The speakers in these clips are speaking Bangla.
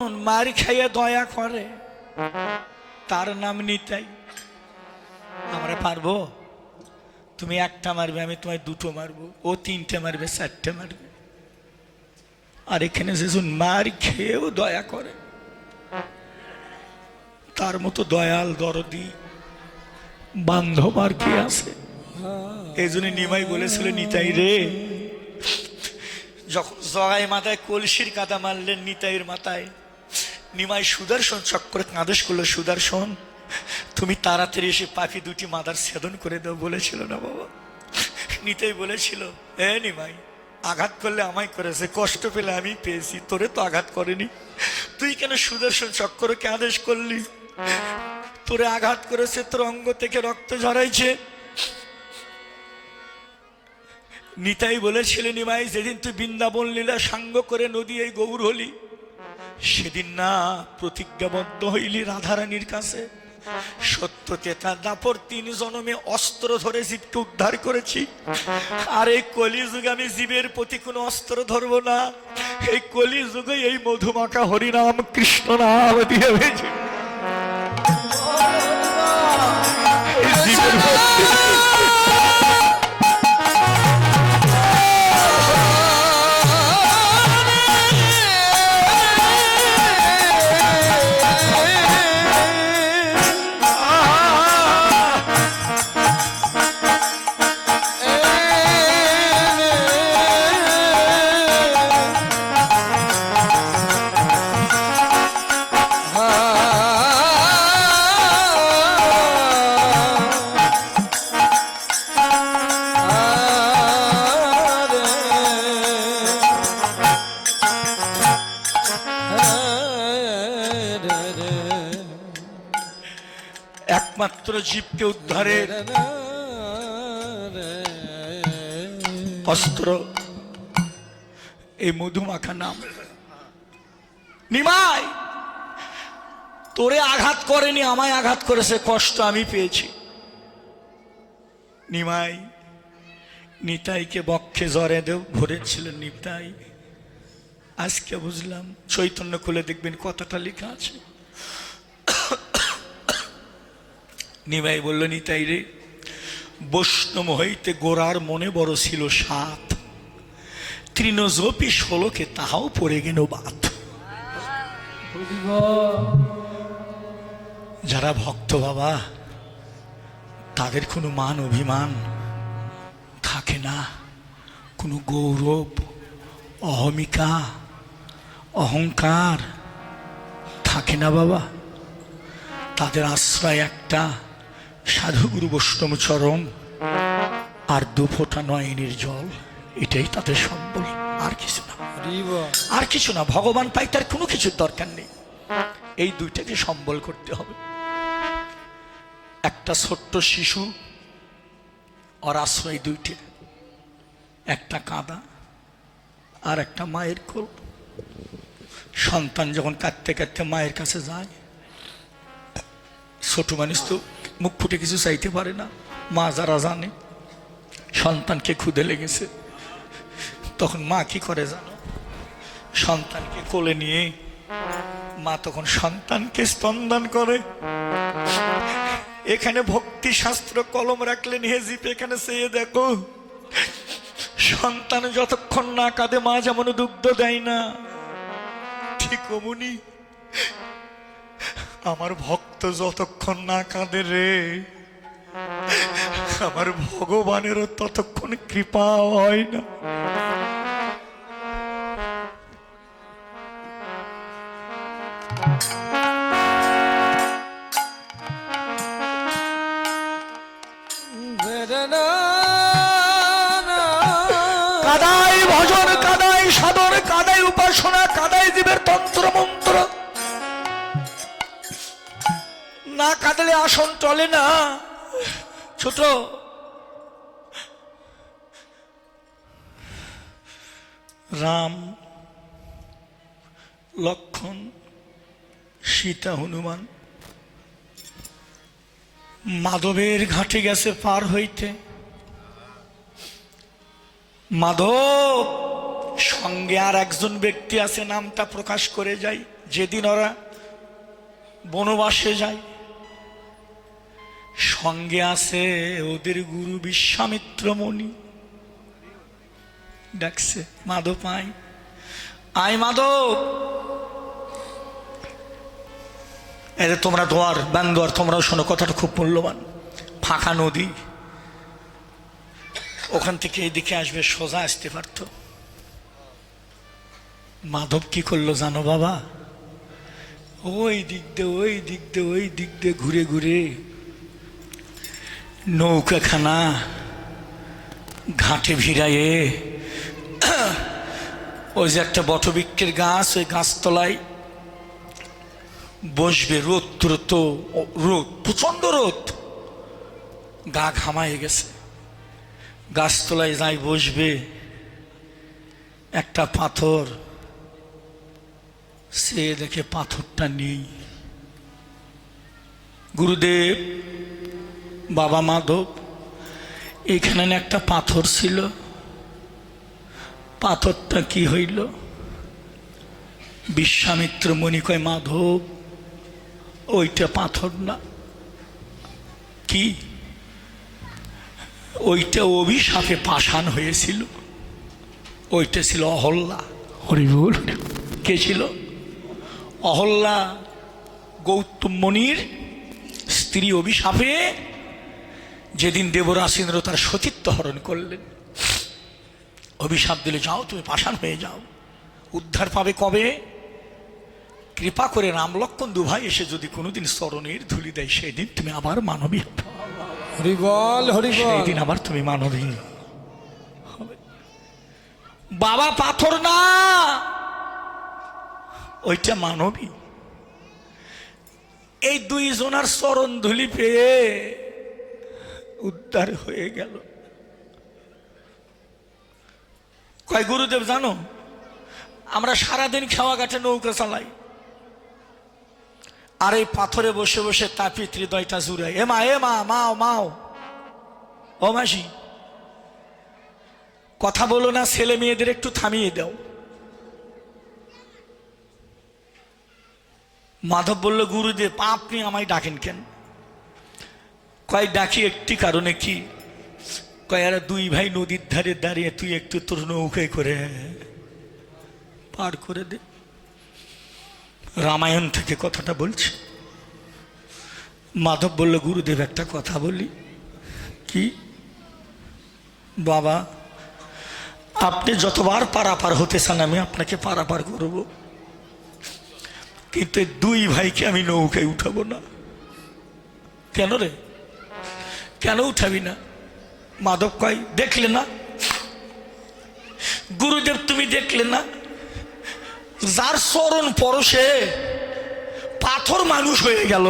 মার খাইয়ে দয়া করে। তার নাম নিতাই। আমরা পারব? তুমি একটা মারবে, আমি তোমায় দুটো মারবো। ও তিনটে মারবে, চারটে মারবে। আর এখানে যেজন মার খেয়েও দয়া করে। তার মতো দয়াল, দরদি, বান্ধব আর কি আছে? এই জন্য নিমাই বলেছিল, নিতাই রে, যখন জগাই মাথায় কলসির কাদা মারলেন নিতাইয়ের মাথায় নিমাই সুদর্শন চক্করে কাঁদেশ করল, সুদর্শন, তুমি তাড়াতাড়ি এসে পাখি দুটি মাদার ছেদন করে দাও, বলেছিল না বাবা। নিতাই বলেছিল, এ নিমাই, আঘাত করলে আমায় করেছে, কষ্ট পেলে আমি পেয়েছি, তোরে তো আঘাত করেনি। তুই কেন সুদর্শন চক্করকে আদেশ করলি? তোরে আঘাত করেছে, তোর অঙ্গ থেকে রক্ত ঝরাইছে। নিতাই বলেছিল, নিমাই, যেদিন তুই বৃন্দাবন লীলা সাঙ্গ করে নদী এই গৌর হলি সেদিন না প্রতিজ্ঞাবদ্ধ হইলি রাধারানীর কাছে। সত্য তেতা দাপর তিন জনমে অস্ত্র ধরে জীবকে উদ্ধার করেছি। আর এই কলিযুগে আমি জীবের প্রতি কোনো অস্ত্র ধরবো না। এই কলিযুগে এই মধুমাখা হরিনাম কৃষ্ণ নাম দিয়ে ভেজে। জীবের জীবকে উদ্ধারের অস্ত্র। এই মধুমাখা নাম। নিমাই, তোরে আঘাত করেনি, আমায় আঘাত করেছে, কষ্ট আমি পেয়েছি। নিমাই, নিতাইকে বক্ষে জরে দেও ভরেছিলেন নিতাই। আজকে বুঝলাম, চৈতন্য খুলে দেখবেন কতটা লেখা আছে। নিমাই বলল, নিতাই রে, বৈষ্ণব হইতে গোড়ার মনে বড় ছিল সাত। তৃণজপি ষোলোকে তাহাও পড়ে গেল বাত। যারা ভক্ত বাবা, তাদের কোনো মান অভিমান থাকে না। কোনো গৌরব, অহমিকা, অহংকার থাকে না বাবা। তাদের আশ্রয় একটা। সাধুগুরু বৈষ্ণব চরণ। আর দু ফোঁটা নয়নের জল এটাই তাদের সম্বল। আর কিছু না। আর কিছু না ভগবান পাই তার কোনো কিছুর দরকার নেই। এই দুইটাকে সম্বল করতে হবে। একটা ছোট্ট শিশু ওর আশ্রয় দুইটে। একটা কাঁদা আর একটা মায়ের কোল। সন্তান যখন কাঁদতে কাঁদতে মায়ের কাছে যায় ছোট মানুষ তো মুখ ফুটে কিছু চাইতে পারে না। মা যারা জানে, সন্তানকে খুদে লেগেছে। তখন মা কি করে জানো? সন্তানকে কোলে নিয়ে মা তখন সন্তানকে স্তন্দন করে। এখানে ভক্তি শাস্ত্র কলম রাখলেন হে জিপ এখানে চেয়ে দেখো, সন্তান যতক্ষণ না কাঁদে, মা যেমন দুগ্ধ দেয় না। ঠিক অমনি আমার ভক্ত যতক্ষণ না কাঁদে রে আমার ভগবানেরও ততক্ষণ কৃপা হয় না। কাদাই ভজন কাদাই সাধন কাদাই উপাসনা কাদাই জীবের না কাঁদলে আসন চলে না। ছোট। রাম, লক্ষণ, সীতা, হনুমান, মাধবের ঘাটে গেছে পার হইতে। মাধব, সঙ্গে আর একজন ব্যক্তি আছে, নামটা প্রকাশ করে যাই। যেদিন ওরা বনবাসে যায়। সঙ্গে আছে ওদের গুরু বিশ্বামিত্র মণি। ডাকছে, মাধব আয়। আয় মাধব। এরে তোমরা দোয়ার বান্দোয়ার তোমরাও শোনো, কথাটা খুব মূল্যবান। ফাঁকা নদী। ওখান থেকে এদিকে আসবে, সোজা আসতে পারতো। মাধব কি করল জানো বাবা? ওই দিক দিয়ে, ওই দিক দিয়ে, ওই দিক দিয়ে ঘুরে ঘুরে নৌকাখানা ঘাটে ভিড়ায়ে ওই যে একটা বটবৃক্ষের গাছ, ওই গাছতলায় বসবে রোদ তো রোদ প্রচণ্ড রোদ। গা ঘামায়ে গেছে। গাছতলায় যাই বসবে, একটা পাথর। সে দেখে পাথরটা নেই। গুরুদেব বাবা মাধব এখানে একটা পাথর ছিল। পাথরটা কি হইল? বিশ্বামিত্র মণি কয় মাধব ওইটা পাথর না। কি? ওইটা অভিশাপে পাষাণ হয়েছিল। ওইটা ছিল অহল্লা। হরিবুল কে ছিল? অহল্লা গৌতম মণির স্ত্রী অভিশাপে যেদিন দেবরাসেন্দ্র তার সতীত্ব হরণ করলেন। অভিশাপ দিলে যাও তুমি পাষাণ হয়ে যাও। উদ্ধার পাবে কবে? কৃপা করে রাম লক্ষণ দুভাই এসে যদি কোনোদিন স্মরণের ধুলি দেয় সেই দিন তুমি আবার মানবী হরিবল সেই আবার তুমি মানবী বাবা পাথর না ওইটা মানবী। এই দুই জনার চরণ ধুলি পেয়ে উদ্ধার হয়ে গেল। কয়, গুরুদেব জানো, আমরা সারাদিন খাওয়া গাঠে নৌকা চালাই। আর এই পাথরে বসে বসে তাপি হৃদয়টা জুড়াই এ মা এ মা, মাও মাও। ও মাসি, কথা বলো না, ছেলে মেয়েদের একটু থামিয়ে দাও। মাধব বলল, গুরুদেব, আপনি আমায় ডাকেন কেন? কয় ডাকি একটি কারণে কি? কয় এরা দুই ভাই নদীর ধারে দাঁড়িয়ে তুই একটু তোর নৌকায় করে পার করে দে। রামায়ণ থেকে কথাটা বলছে। মাধব বলল, গুরুদেব, একটা কথা বলি। কি? বাবা, আপনি যতবার পারাপার হতে চান, আমি আপনাকে পারাপার করব। কিন্তু দুই ভাইকে আমি নৌকায় উঠাবো না। কেন রে? কেন উঠাবি না? মাধব কয়, দেখলে না। গুরুদেব, তুমি দেখলে না? যার চরণ পরশে পাথর মানুষ হয়ে গেল।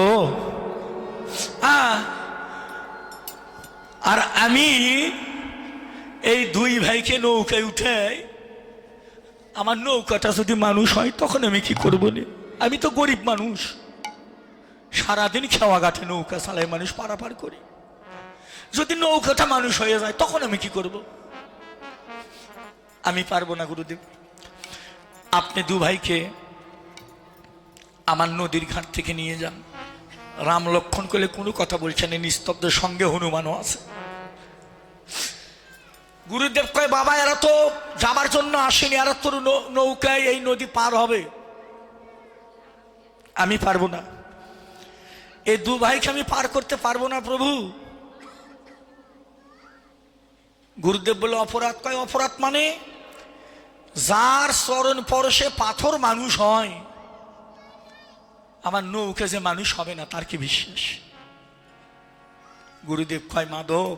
আর আমি এই দুই ভাইকে নৌকায় উঠে আমার নৌকাটা যদি মানুষ হয়, তখন আমি কি করব নি? আমি তো গরিব মানুষ। সারাদিন খেওয়া গাঠে নৌকা চালায় মানুষ পারাপার করি। যদি নৌকাটা মানুষ হয়ে যায় তখন আমি কি করব? আমি পারব না গুরুদেব। আপনি দু ভাইকে আমার নদীর ঘাট থেকে নিয়ে যান। রাম লক্ষণ করলে কোনো কথা বলছেন না, নিস্তব্ধ সঙ্গে হনুমানও আছে। গুরুদেব কয় বাবা এরা তো যাবার জন্য আসেনি এরা তোর নৌকায় এই নদী পার হবে। আমি পারব না। এই দু ভাইকে আমি পার করতে পারব না প্রভু। গুরুদেব বলে, অপরাধ কয়? অপরাধ মানে যার চরণ পরশে পাথর মানুষ হয়। আমার নৌকে যে মানুষ হবে না, তার কি বিশ্বাস? গুরুদেব কয়, মাধব,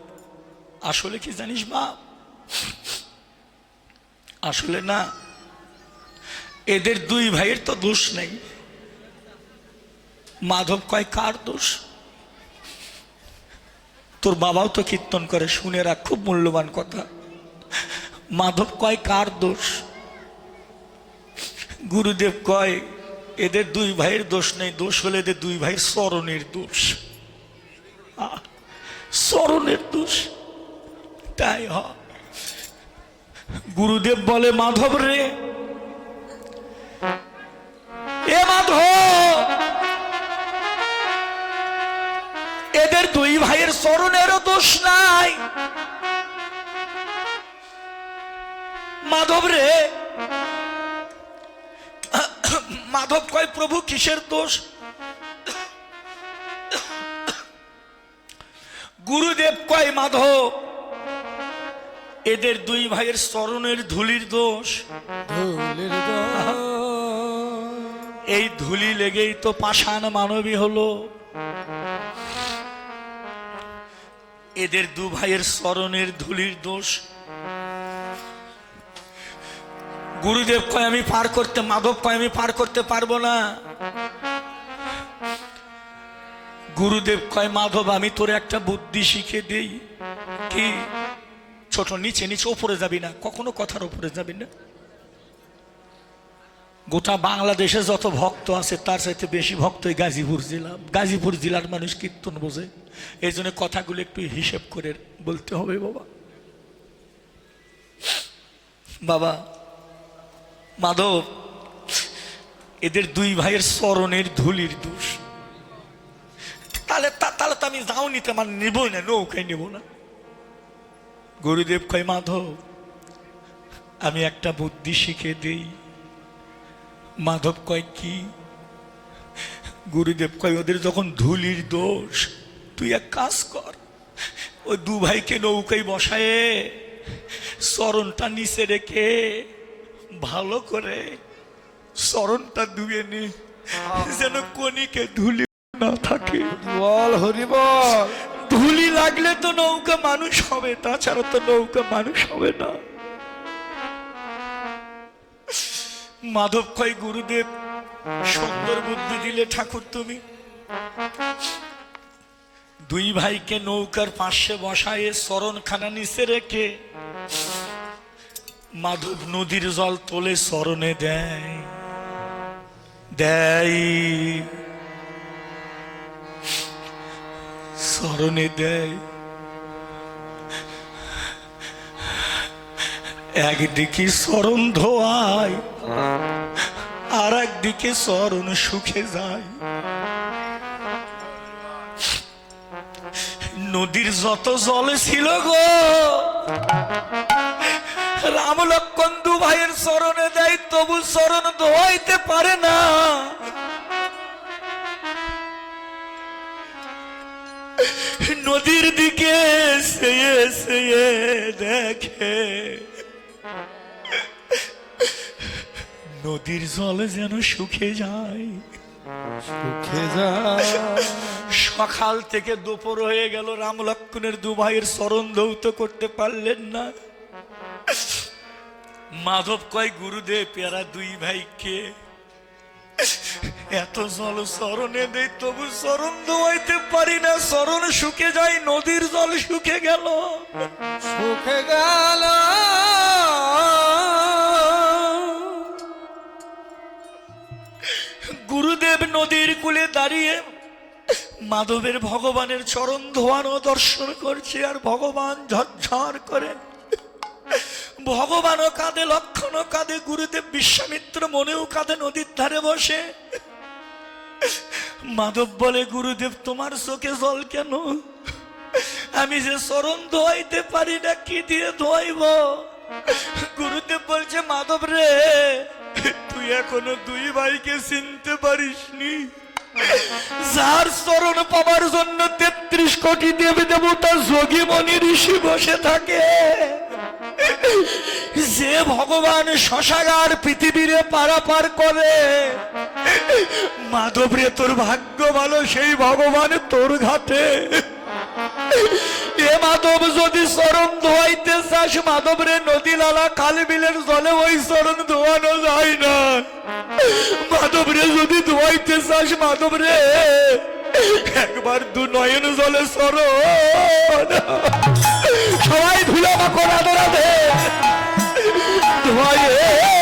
আসলে কি জানিস বাপ আসলে না, এদের দুই ভাইয়ের তো দোষ নেই। মাধব কয়, কার দোষ? তোর বাবাও তো কীর্তন করে, শুনে রাখ, খুব মূল্যবান কথা। মাধব কয়, কার দোষ? গুরুদেব কয়, এদের দুই ভাইয়ের দোষ নেই, দোষ হলে এদের দুই ভাইয়ের স্মরণের দোষ। স্মরণের দোষ। তাই হ। গুরুদেব বলে, মাধব রে, এ মাধব এদের দুই ভাইয়ের স্মরণেরও দোষ নাই। মাধব রে মাধব কয় প্রভু কিসের দোষ? গুরুদেব কয় মাধব এদের দুই ভাইয়ের স্মরণের ধুলির দোষ। ধুলির দোষ। এই ধুলি লেগেই তো পাষাণ মানবী হলো। এদের দু ভাইয়ের স্মরণের ধুলির দোষ। গুরুদেব কয়, আমি পার করতে, মাধব কয়, আমি পার করতে পারব না। গুরুদেব কয়, মাধব, আমি তোর একটা বুদ্ধি শিখে দেই। কি? ছোট, নিচে নিচে, ওপরে যাবি না। কখনো কথার উপরে যাবি না। গোটা বাংলাদেশে যত ভক্ত আছে, তার সাথে বেশি ভক্ত এই গাজীপুর জেলা। গাজীপুর জেলার মানুষ কীর্তন বোঝে। এই জন্য কথাগুলো একটু হিসেব করে বলতে হবে বাবা। বাবা, মাধব, এদের দুই ভাইয়ের স্মরণের ধুলির দোষ। তাহলে তাহলে তো আমি যাও নিতে মানে নেবই না, নৌকায় নেব না। গুরুদেব কয়, মাধব, আমি একটা বুদ্ধি শিখে দেই। মাধব কয় কি? গুরুদেব কয় ওদের যখন ধুলির দোষ তুই এক কাজ কর ওই দু ভাইকে নৌকায় বসায়ে চরণটা নিচে রেখে ভালো করে চরণটা ধুয়ে নি যেন কনিকে ধুলি না থাকে। বল হরি বল। ধুলি লাগলে তো নৌকা মানুষ হবে তাছাড়া তো নৌকা মানুষ হবে না। মাধব কয়, গুরুদেব, সুন্দর বুদ্ধি দিলে ঠাকুর তুমি। দুই ভাইকে নৌকার পাশে বসায়ে শরণখানা নিচে রেখে মাধব নদীর জল তোলে শরণে দেয়। দেয়। স্মরণে দেয়। একদিকে স্মরণ ধোয়ায়, আর একদিকে স্মরণ সুখে যায়। নদীর যত জল ছিল গো, রাম লক্ষণ দু ভাইয়ের স্মরণে দেয় তবু স্মরণ ধোয়াইতে পারে না। নদীর দিকে সেয়ে সেয়ে দেখে নদীর জল যেন শুকে যায়। সকাল থেকে দুপুর হয়ে গেল রাম লক্ষণের দু ভাইয়ের স্মরণ ধৌত করতে পারলেন না। মাধব কয় গুরুদেব পেয়ারা দুই ভাইকে এত জল স্মরণে দেয় তবু স্মরণ ধোয়াইতে পারি না। স্মরণ শুকে যায় নদীর জল শুকে গেল। সুখে গেল। গুরুদেব নদীর কূলে দাঁড়িয়ে মাধবের ভগবানের চরণ ধোয়ানো দর্শন করছে আর ভগবান ঝরঝর করে। ভগবানও কাঁদে, লক্ষণও কাঁদে, গুরুদেব বিশ্বামিত্র মনেও কাঁদে, নদীর ধারে বসে। মাধব বলে, গুরুদেব, তোমার চোখে জল কেন? আমি যে চরণ ধোয়াইতে পারি না, কি দিয়ে ধোয়াইব? গুরুদেব বলছে, মাধব রে তুই এখনও দুই ভাইকে চিনতে পারিসনি। যার চরণ পাবার জন্য তেত্রিশ কোটি দেবী দেবতা যোগী মনি ঋষি বসে থাকে। যে ভগবান শশাগার পৃথিবীরে পারাপার করে মাধব রে তোর ভাগ্য ভালো, সেই ভগবান তোর ঘাটে। এ মাধব যদি চরণ ধোয়াইতে চাস মাধব রে নদী লালা খাল বিলের জলে ওই চরণ ধোয়ানো যায় না। মাধব রে যদি ধোয়াইতে চাস মাধব রে একবার দু নয়ন জলে চরণ সবাই ধুলা মাখন রাধে রাধে ধোয়াইয়ে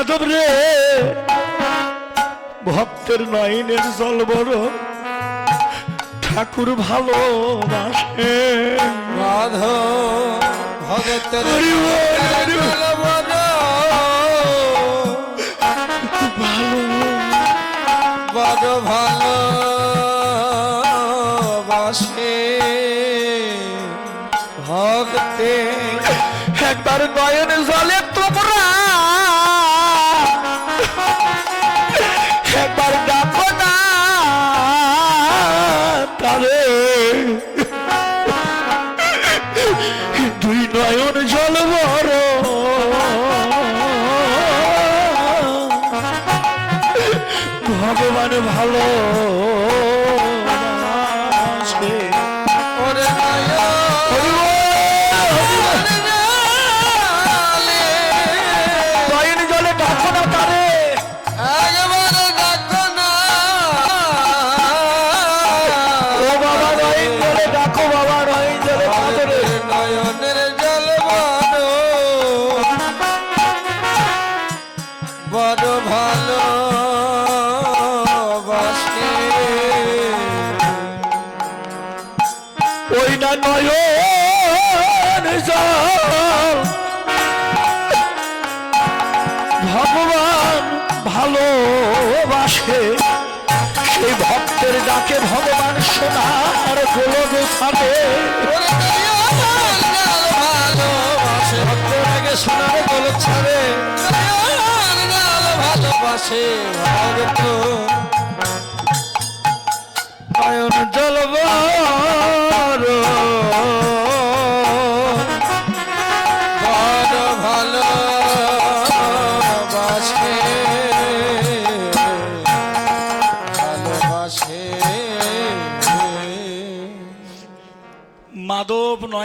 মাধব রে। ভক্তের নয়নের জল বড় ঠাকুর মাধব ভগতের বল, হরি বল। ভালো ভালো বড়। ভালো। বাসে ভক্তে একবার নয়ন দুই নয়ন জল বড় ভগবান ভালো। ভগবান ভালোবাসে, সেই ভক্তের ডাকে ভগবান সোনার গোলক ছাড়ে ভালোবাসে ভক্তরাকে সোনার গোলক ছাড়ে ভালোবাসে ভক্ত নয়ন জল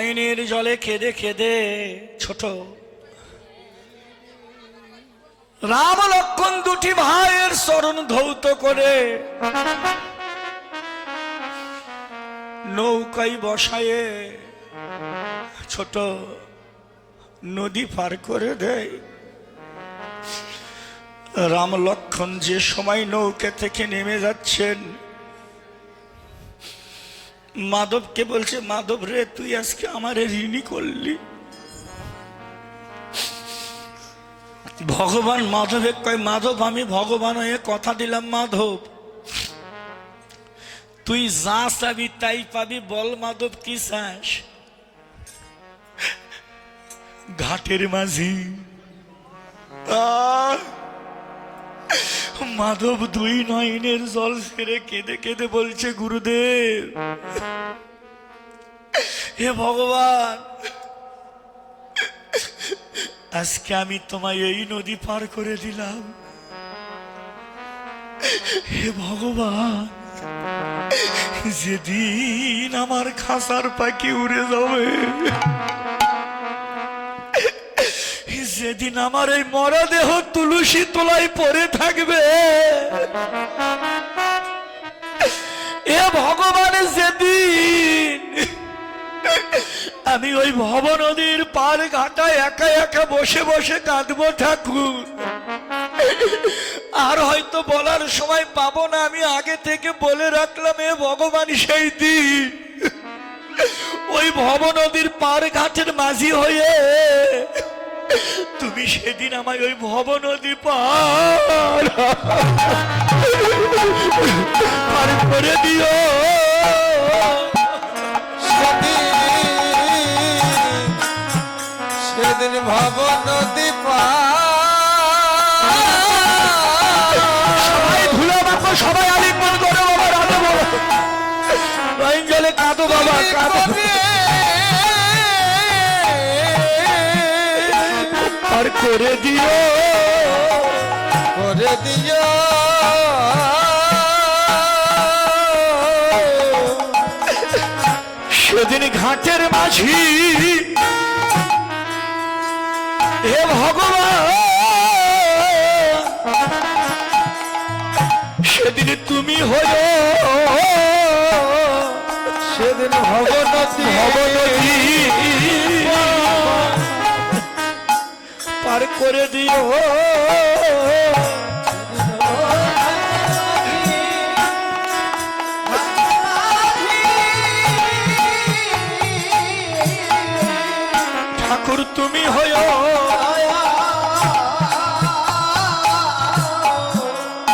নয়নের জলে খেদে খেদে ছোট। রাম লক্ষণ দুটি ভাইয়ের চরণ ধৌত করে। নৌকাই বসায়ে ছোট নদী পার করে দেয়। রাম লক্ষণ যে সময় নৌকা থেকে নেমে যাচ্ছেন মাধবকে বলছে, মাধব রে, তুই আজকে আমার ঋণী করলি। ভগবান মাধবে কয়, মাধব, আমি ভগবান হয়ে কথা দিলাম, মাধব। তুই যা চাবি, তাই পাবি, বল মাধব, কি চাস? ঘাটের মাঝি। আহ! মাধব দুই নয়নের জল সেরে কেঁদে কেঁদে বলছে, গুরুদেব, হে ভগবান, আজকে আমি তোমায় এই নদী পার করে দিলাম। হে ভগবান, যেদিন আমার খাসার পাখি উড়ে যাবে যেদিন আমার এই মরদেহ তুলসী তোলায় পড়ে থাকবে, এ ভগবান যেদিন আমি ওই ভব নদীর পার ঘাটায় একা একা বসে বসে কাঁদবো ঠাকুর। আর হয়তো বলার সময় পাবো না, আমি আগে থেকে বলে রাখলাম, এ ভগবান সেই দিন। ওই ভব নদীর পার ঘাটের মাঝি হয়ে তুমি সেদিন আমায় ওই ভব নদী পার পার করে দিও। সেদিন ভব নদী সবাই ধুলো সবাই আলিঙ্গন করো বাবা রাধে বলো। জলে কাঁদো বাবা কাঁদো। করে দিও। করে দিও। সেদিন ঘাটের মাঝি, হে ভগবান, সেদিন তুমি হলো সেদিন নদী। ভবনদী পার করে দিও। ঠাকুর তুমি হയോ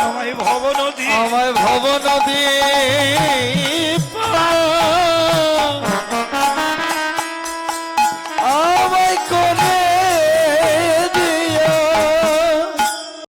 আমায় ভবনদী। আমায় ভব নদী